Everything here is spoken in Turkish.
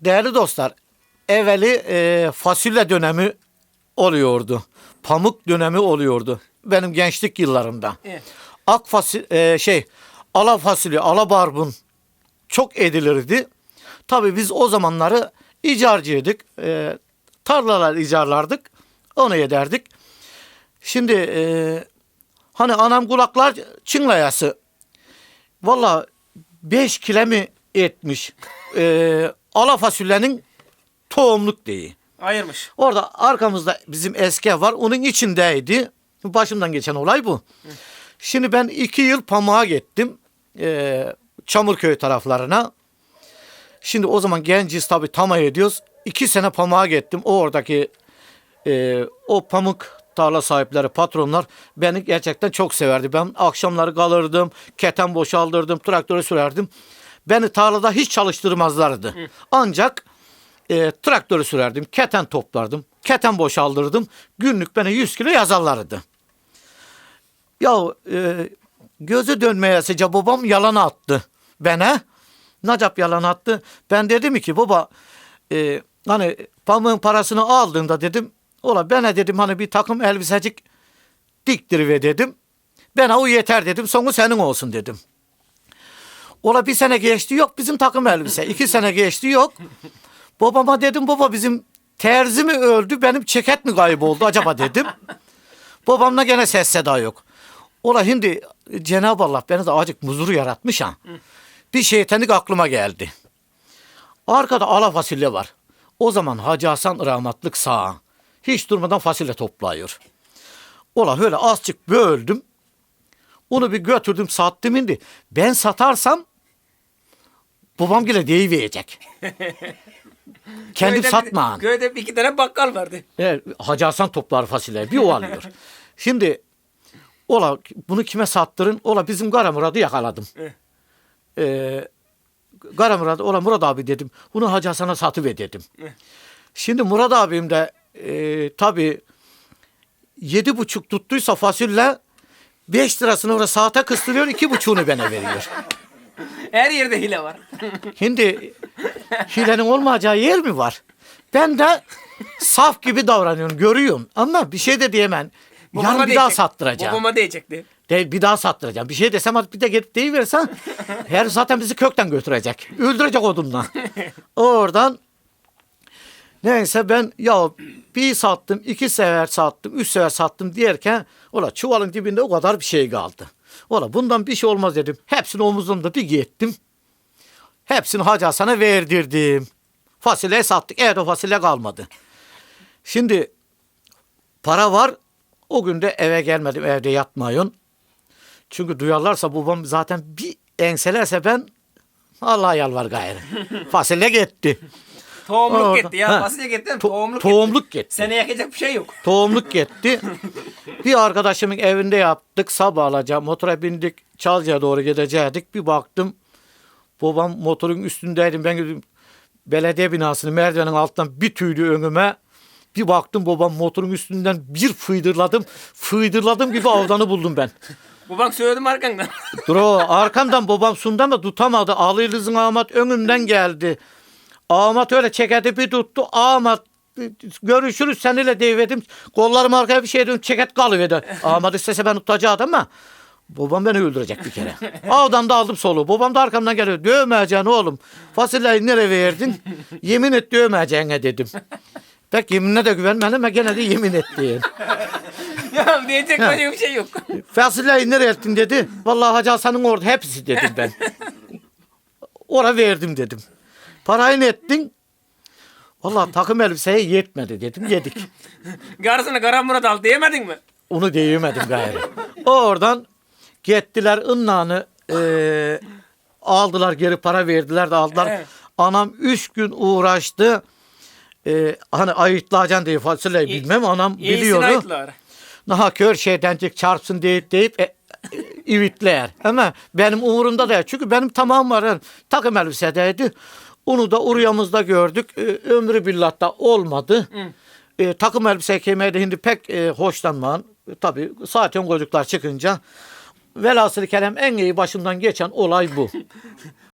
değerli dostlar, evveli e, fasulye dönemi oluyordu. Pamuk dönemi oluyordu. Benim gençlik yıllarımda. Evet. Ak fasulye, şey, ala fasulye, ala barbun çok edilirdi. Tabii biz o zamanları icarcıydık. E, tarlalar icarlardık. Onu ederdik. Şimdi e, hani anam kulaklar çınlayası. Valla 5 kilo mi etmiş. E, ala fasulyenin tohumluk deyi. Ayırmış. Orada arkamızda bizim eski var. Onun içindeydi. Başımdan geçen olay bu. Şimdi ben iki yıl pamuğa gittim. Ee, Çamurköy taraflarına. Şimdi o zaman genciz tabii tamam ediyoruz. İki sene pamuğa gittim. O oradaki e, o pamuk tarla sahipleri, patronlar beni gerçekten çok severdi. Ben akşamları kalırdım, keten boşaldırdım, traktörü sürerdim. Beni tarlada hiç çalıştırmazlardı. Ancak e, traktörü sürerdim, keten toplardım, keten boşaldırdım. Günlük bana 100 kilo yazarlardı. Ya e, gözü dönmeye sıca babam yalan attı bana. Nacap yalan attı. Ben dedim ki baba e, hani pamuğun parasını aldığında dedim ola bana dedim hani bir takım elbisecik diktiriver dedim. Bana o yeter dedim sonu senin olsun dedim. Ola bir sene geçti yok bizim takım elbise. iki sene geçti yok. Babama dedim baba bizim terzi mi öldü benim ceket mi kayboldu acaba dedim. Babamla gene ses seda yok. Ola şimdi Cenab-ı Allah beni de acık muzuru yaratmış ha. Bir şeytanlık aklıma geldi. Arkada ala fasulye var. O zaman Hacı Hasan rahmatlık sağ. Hiç durmadan fasulye topluyor. Ola öyle azıcık böldüm. Onu bir götürdüm sattım indi. Ben satarsam babam gene deyiverecek. Kendim Köyde bir-. Köyde bir iki tane bakkal vardı. Evet, Hacı Hasan toplar fasulyeyi. Bir o alıyor. Şimdi ola bunu kime sattırın? Ola bizim Kara Murat'ı yakaladım. Evet. Ee, Kara Murat, ola Murat abi dedim. Bunu Hacı Hasan'a satıver dedim. Şimdi Murat abim de e, tabii yedi buçuk tuttuysa fasulye beş lirasını orada saate kıstırıyor, iki buçuğunu bana veriyor. Her yerde hile var. Şimdi hilenin olmayacağı yer mi var? Ben de saf gibi davranıyorum, görüyorum. Ama bir şey de diyemem. Yarın Babama bir daha diyecek. sattıracağım. Babama diyecekti. De, bir daha sattıracağım. Bir şey desem bir de gelip deyiversen her zaten bizi kökten götürecek. Öldürecek odunla. Oradan neyse ben ya bir sattım, iki sefer sattım, üç sefer sattım diyerken ola çuvalın dibinde o kadar bir şey kaldı. Ola bundan bir şey olmaz dedim. Hepsini omuzumda bir gittim. Hepsini Hacı Hasan'a verdirdim. Fasulye sattık. Evet o fasulye kalmadı. Şimdi para var. O gün de eve gelmedim. Evde yatmayın. Çünkü duyarlarsa babam zaten bir enselerse ben Allah'a yalvar gayrı. Fasulye gitti. Tohumluk Orada. gitti ya. Ha. Fasulye gitti. To- tohumluk, tohumluk gitti. gitti. Sene yakacak bir şey yok. Tohumluk gitti. bir arkadaşımın evinde yaptık. Sabah alacağım. Motora bindik. Çalca'ya doğru gidecektik. Bir baktım. Babam motorun üstündeydim. Ben dedim, belediye binasının merdivenin altından bir tüydü önüme. Bir baktım babam motorun üstünden bir fıydırladım. Fıydırladım gibi avdanı buldum ben. Baban söyledi mi arkandan? Dur o arkamdan babam sundan da tutamadı. Alıyılızın Ahmet önümden geldi. Ahmet öyle çeketi bir tuttu. Ahmet görüşürüz seninle deyiverdim. Kollarım arkaya bir şey dönüp çeket kalıverdi. Ahmet istese ben tutacaktım ama babam beni öldürecek bir kere. Avdan da aldım soluğu. Babam da arkamdan geliyor. Dövmeyeceksin oğlum. Fasulyeyi nereye verdin? Yemin et dövmeyeceğine dedim. Pek yeminine de güvenmedim ama gene de yemin ettim. ya diyecek başka bir şey yok. Fasulyeyi nereye ettin dedi. Vallahi Hacı Hasan'ın orada hepsi dedim ben. Ora verdim dedim. Parayı ne ettin? Vallahi takım elbiseye yetmedi dedim yedik. Garısını Kara Murat al diyemedin mi? Onu diyemedim gayrı. Oradan gittiler ınnağını eee, aldılar geri para verdiler de aldılar. Evet. Anam üç gün uğraştı. Eee, hani ayıtlayacaksın diye fasulyeyi bilmem anam biliyordu. Daha kör şeydencik çarpsın deyip deyip e, e, ivitler. Ama benim umurumda değil. Çünkü benim tamam var. Yani, takım elbisedeydi. Onu da Urya'mızda gördük. E, ömrü billah da olmadı. E, takım elbise giymeye de şimdi pek e, hoşlanmam. E, tabii zaten çocuklar çıkınca. Velhasıl kelam en iyi başımdan geçen olay bu.